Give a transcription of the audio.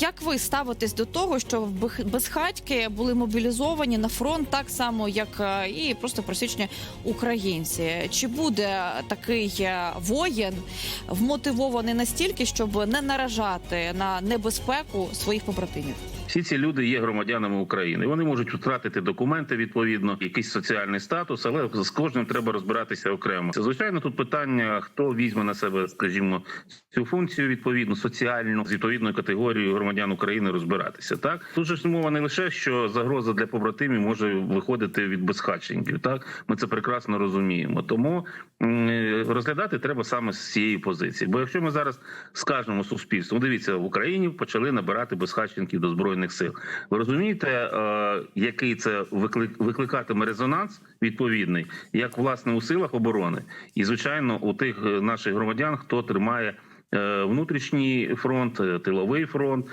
Як ви ставитесь до того, що безхатьки були мобілізовані на фронт так само, як е, і просто пересічні українці? Чи буде такий е, воїн вмотивований настільки, щоб не наражати на небезпеку своїх побратимів? Всі ці люди є громадянами України. Вони можуть втратити документи відповідно, якийсь соціальний статус, але з кожним треба розбиратися окремо. Це звичайно тут питання, хто візьме на себе, скажімо, цю функцію відповідно соціальну з відповідною категорією громадян України розбиратися. Так тут ж мова не лише що загроза для побратимів може виходити від безхатченків. Так ми це прекрасно розуміємо. Тому розглядати треба саме з цієї позиції. Бо якщо ми зараз скажемо суспільству, ну, дивіться, в Україні почали набирати безхатченків до збройних сил. Ви розумієте, е, який це виклик викликатиме резонанс відповідний, як власне у силах оборони, і звичайно у тих е, наших громадян, хто тримає е, внутрішній фронт, е, тиловий фронт.